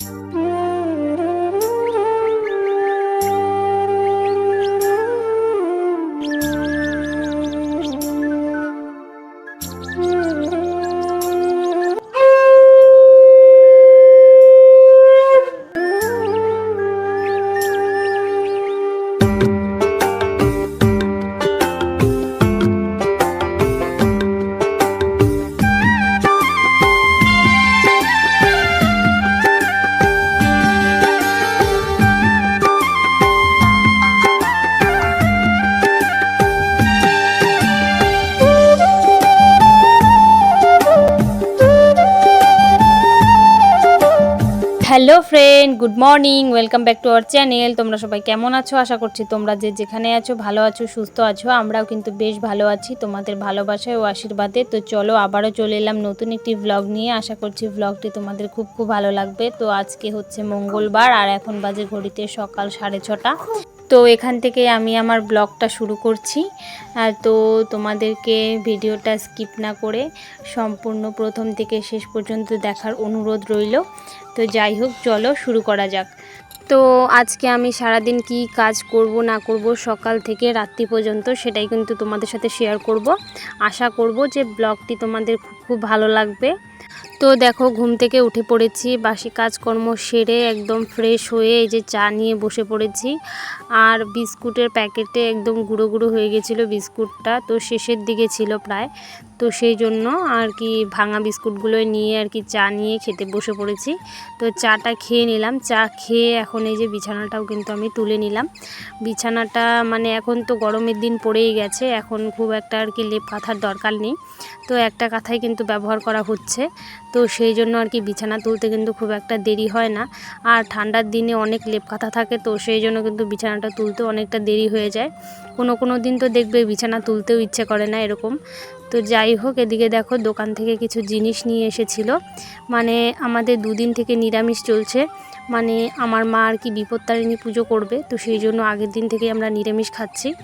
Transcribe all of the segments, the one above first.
Mm-hmm. Hello friend, good morning, welcome back to our channel. তোমরা সবাই কেমন আছো? আশা করছি তোমরা যে যেখানে আছো, ভালো আছো, সুস্থ আছো, আমরাও কিন্তু বেশ ভালো আছি, তোমাদের ভালোবাসায় ও আশীর্বাদে। তো চলো, আবারও চলে এলাম নতুন একটি ভ্লগ নিয়ে। আশা করছি ভ্লগটি তোমাদের খুব খুব ভালো লাগবে। তো আজকে হচ্ছে মঙ্গলবার, আর এখন বাজে ঘড়িতে সকাল সাড়ে ছটা। তো এখান থেকে আমি আমার ব্লগটা শুরু করছি। তো তোমাদেরকে ভিডিওটা স্কিপ না করে সম্পূর্ণ প্রথম থেকে শেষ পর্যন্ত দেখার অনুরোধ রইল। তো যাই হোক, চলো শুরু করা যাক। তো আজকে আমি সারাদিন কি কাজ করব, না করব, সকাল থেকে রাত্রি পর্যন্ত সেটাই কিন্তু তোমাদের সাথে শেয়ার করব। আশা করব যে ব্লগটি তোমাদের খুব ভালো লাগবে। তো দেখো, ঘুম থেকে উঠে পড়েছি, বাসি কাজকর্ম সেরে একদম ফ্রেশ হয়ে এই যে চা নিয়ে বসে পড়েছি। আর বিস্কুটের প্যাকেটে একদম গুঁড়ো গুঁড়ো হয়ে গেছিল বিস্কুটটা, তো শেষের দিকে ছিল প্রায়। তো সেই জন্য আর কি ভাঙা বিস্কুটগুলো নিয়ে আর কি চা নিয়ে খেতে বসে পড়েছি। তো চাটা খেয়ে নিলাম। চা খেয়ে এখন এই যে বিছানাটাও কিন্তু আমি তুলে নিলাম। বিছানাটা মানে এখন তো গরমের দিন পড়েই গেছে। এখন খুব একটা আর কি লেপ কাঁথার দরকার নেই। তো একটা কাঁথাই কিন্তু ব্যবহার করা হচ্ছে। তো সেই জন্য আর কি বিছানা তুলতে কিন্তু খুব একটা দেরি হয় না। আর ঠান্ডার দিনে অনেক লেপ কাঁথা থাকে, তো সেই জন্য কিন্তু বিছানাটা তুলতে অনেকটা দেরি হয়ে যায়। কোনো কোনো দিন তো দেখবে বিছানা তুলতেও ইচ্ছে করে না এরকম। তো যাই হোক, এদিকে দেখো দোকান থেকে কিছু জিনিস নিয়ে এসেছিল। মানে আমাদের দুদিন থেকে নিরামিষ চলছে। মানে আমার মা আর কি বিপত্তারিণী পুজো করবে, তো সেই জন্য আগের দিন থেকে আমরা নিরামিষ খাচ্ছি।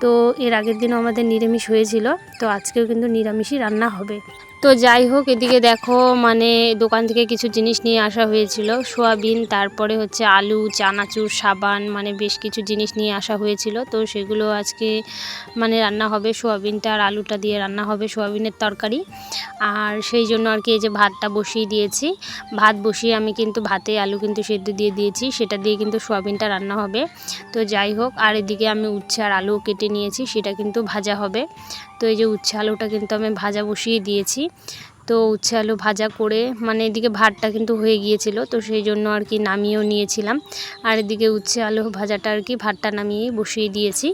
তো এর আগের দিনও আমাদের নিরামিষ হয়েছিল, তো আজকেও কিন্তু নিরামিষই রান্না হবে। তো যাই হোক, এদিকে দেখো মানে দোকান থেকে কিছু জিনিস নিয়ে আসা হয়েছিল। সোয়াবিন, তারপরে হচ্ছে আলু, চানাচুর, সাবান মানে বেশ কিছু জিনিস নিয়ে আসা হয়েছিল। তো সেগুলো আজকে মানে রান্না হবে সোয়াবিনটা আর আলুটা দিয়ে রান্না হবে সোয়াবিনের তরকারি। আর সেই জন্য আর কি এই যে ভাতটা বসিয়ে দিয়েছি। ভাত বসিয়ে আমি কিন্তু ভাতে আলু কিন্তু সেদ্ধ দিয়ে দিয়েছি। সেটা দিয়ে কিন্তু সোয়াবিনটা রান্না হবে। তো যাই হোক, আর এদিকে আমি উচ্ছে আর আলু কেটে নিয়েছি, সেটা কিন্তু ভাজা হবে। তো এই যে উচ্ছে আলুটা কিন্তু আমি ভাজা বসিয়ে দিয়েছি। তো উচ্ছে আলু ভাজা করে মানে এদিকে ভাতটা কিন্তু হয়ে গিয়েছিল, তো সেই জন্য আর কি নামিয়েও নিয়েছিলাম। আর এদিকে উচ্ছে আলু ভাজাটা আর কি ভাতটা নামিয়েই বসিয়ে দিয়েছি।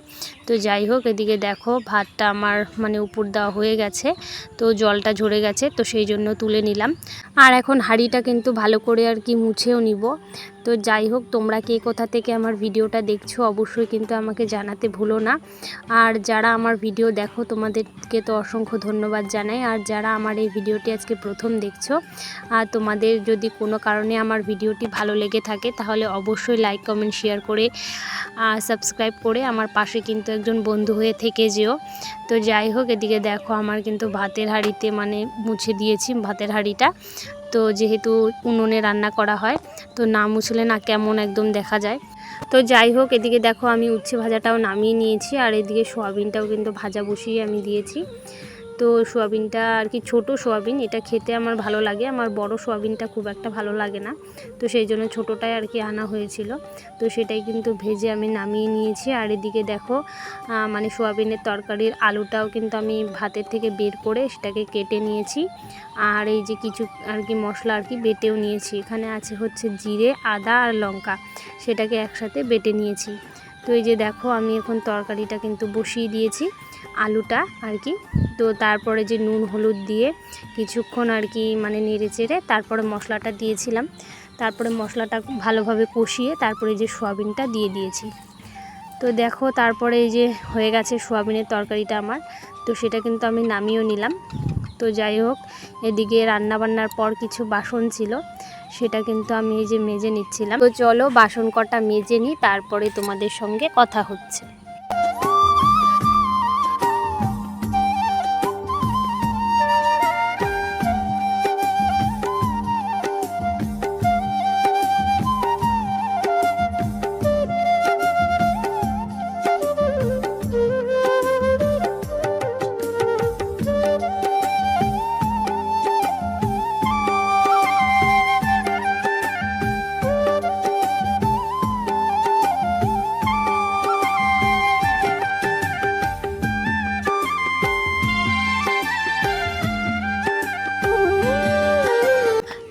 তো যাই হোক, এদিকে দেখো ভাতটা আমার মানে উপর দেওয়া হয়ে গেছে, তো জলটা ঝরে গেছে, তো সেই জন্য তুলে নিলাম। আর এখন হাঁড়িটা কিন্তু ভালো করে আর কি মুছেও নিব। তো যাই হোক, তোমরা কে কোথা থেকে আমার ভিডিওটা দেখছ অবশ্যই কিন্তু আমাকে জানাতে ভুলো না। আর যারা আমার ভিডিও দেখো, তোমাদেরকে তো অসংখ্য ধন্যবাদ জানাই। আর যারা আমার এই ভিডিওটি আজকে প্রথম দেখছ, আর তোমাদের যদি কোনো কারণে আমার ভিডিওটি ভালো লেগে থাকে, তাহলে অবশ্যই লাইক কমেন্ট শেয়ার করে সাবস্ক্রাইব করে আমার পাশে কিন্তু একজন বন্ধু হয়ে থেকে যেও। তো যাই হোক, এদিকে দেখো, আমার কিন্তু ভাতের হাঁড়িতে মানে মুছে দিয়েছি ভাতের হাঁড়িটা। তো যেহেতু উনুনে রান্না করা হয়, তো না মুছলে না কেমন একদম দেখা যায়। তো যাই হোক, এদিকে দেখো আমি উচ্ছে ভাজাটাও নামিয়ে নিয়েছি, আর এদিকে সোয়াবিনটাও কিন্তু ভাজা বসিয়ে আমি দিয়েছি। তো সোয়াবিনটা আর কি ছোট সোয়াবিন, এটা খেতে আমার ভালো লাগে। আমার বড় সোয়াবিনটা খুব একটা ভালো লাগে না। তো সেই জন্য ছোটোটাই আর কি আনা হয়েছিল। তো সেটাই কিন্তু ভেজে আমি নামিয়ে নিয়েছি। আর এদিকে দেখো মানে সোয়াবিনের তরকারির আলুটাও কিন্তু আমি ভাতের থেকে বের করে সেটাকে কেটে নিয়েছি। আর এই যে কিছু আর কি মশলা আর কি বেটেও নিয়েছি। এখানে আছে হচ্ছে জিরে, আদা আর লঙ্কা। সেটাকে একসাথে বেটে নিয়েছি। তো এই যে দেখো, আমি এখন তরকারিটা কিন্তু বসিয়ে দিয়েছি। আলুটা আর কি তো তারপরে যে নুন, হলুদ দিয়ে কিছুক্ষণ আর কি মানে নেড়ে চেড়ে তারপরে মশলাটা দিয়েছিলাম। তারপরে মশলাটা ভালোভাবে কষিয়ে তারপরে যে সোয়াবিনটা দিয়ে দিয়েছি। তো দেখো তারপরে এই যে হয়ে গেছে সোয়াবিনের তরকারিটা আমার। তো সেটা কিন্তু আমি নামিয়েও নিলাম। তো যাই হোক, এদিকে রান্নাবান্নার পর কিছু বাসন ছিল, সেটা কিন্তু আমি এই যে মেজে নিচ্ছিলাম। তো চলো বাসন কটা মেজে নিই, তারপরে তোমাদের সঙ্গে কথা হচ্ছে।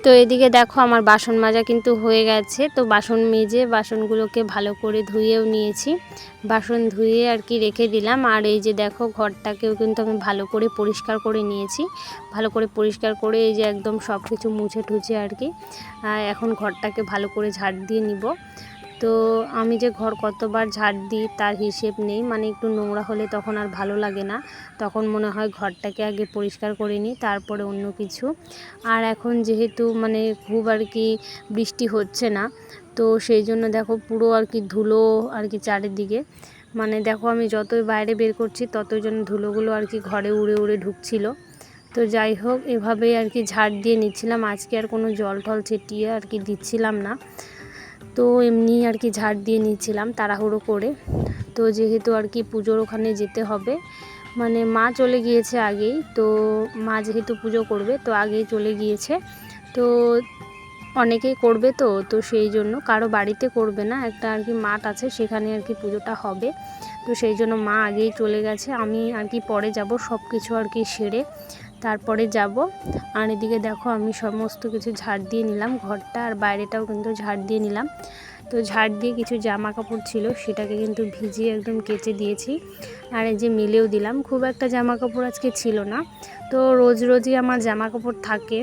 তো এদিকে দেখো আমার বাসন মাজা কিন্তু হয়ে গেছে। তো বাসন মেজে বাসনগুলোকে ভালো করে ধুয়েও নিয়েছি। বাসন ধুয়ে আর কি রেখে দিলাম। আর এই যে দেখো ঘরটাকেও কিন্তু আমি ভালো করে পরিষ্কার করে নিয়েছি। ভালো করে পরিষ্কার করে এই যে একদম সব কিছু মুছে ঠুছে আর কি। এখন ঘরটাকে ভালো করে ঝাড় দিয়ে নিব। তো আমি যে ঘর কতবার ঝাড় দিই তার হিসেব নেই। মানে একটু নোংরা হলে তখন আর ভালো লাগে না। তখন মনে হয় ঘরটাকে আগে পরিষ্কার করে নিই, তারপরে অন্য কিছু। আর এখন যেহেতু মানে খুব আর কি বৃষ্টি হচ্ছে না, তো সেই জন্য দেখো পুরো আর কি ধুলো আর কি চারিদিকে। মানে দেখো আমি যতই বাইরে বের করছি ততই যেন ধুলোগুলো আর কি ঘরে উড়ে উড়ে ঢুকছিল। তো যাই হোক, এভাবেই আর কি ঝাড় দিয়ে নিচ্ছিলাম। আজকে আর কোনো জল টল ছিটিয়ে আর কি দিচ্ছিলাম না। তো এমনি আর কি ঝাড় দিয়ে নিচ্ছিলাম তাড়াহুড়ো করে। তো যেহেতু আর কি পুজোর ওখানে যেতে হবে মানে মা চলে গিয়েছে আগেই, তো মা যেহেতু পুজো করবে তো আগেই চলে গিয়েছে। তো অনেকেই করবে তো তো সেই জন্য কারও বাড়িতে করবে না, একটা আর কি মাঠ আছে সেখানে আর কি পুজোটা হবে। তো সেই জন্য মা আগেই চলে গেছে, আমি আর কি পরে যাব সব কিছু আর কি সেরে। তারপরে যাব। আর এদিকে দেখো আমি সমস্ত কিছু ঝাড় দিয়ে নিলাম। ঘরটা আর বাইরেটাও কিন্তু ঝাড় দিয়ে নিলাম। তো ঝাড় দিয়ে কিছু জামা কাপড় ছিল, সেটাকে কিন্তু ভিজিয়ে একদম কেচে দিয়েছি। আর এই যে মেলেও দিলাম। খুব একটা জামা কাপড় আজকে ছিল না। তো রোজ রোজই আমার জামা কাপড় থাকে।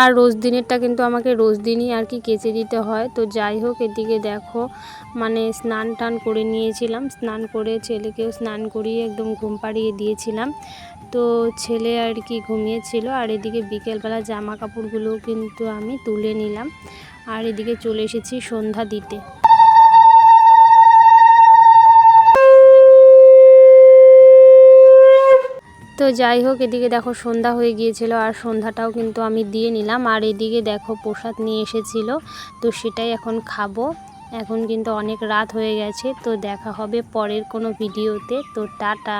আর রোজ দিনেরটা কিন্তু আমাকে রোজ দিনই আর কি কেচে দিতে হয়। তো যাই হোক, এদিকে দেখো মানে স্নান টান করে নিয়েছিলাম। স্নান করে ছেলেকেও স্নান করিয়ে একদম ঘুম পাড়িয়ে দিয়েছিলাম। তো ছেলে আর কি ঘুমিয়েছিল আর এদিকে বিকেলবেলা জামা কাপড়গুলো কিন্তু আমি তুলে নিলাম। আর এদিকে চলে এসেছি সন্ধ্যা দিতে। তো যাই হোক, এদিকে দেখো সন্ধ্যা হয়ে গিয়েছিল আর সন্ধ্যাটাও কিন্তু আমি দিয়ে নিলাম। আর এদিকে দেখো প্রসাদ নিয়ে এসেছিল, তো সেটাই এখন খাব। এখন কিন্তু অনেক রাত হয়ে গেছে, তো দেখা হবে পরের কোনো ভিডিওতে। তো টাটা।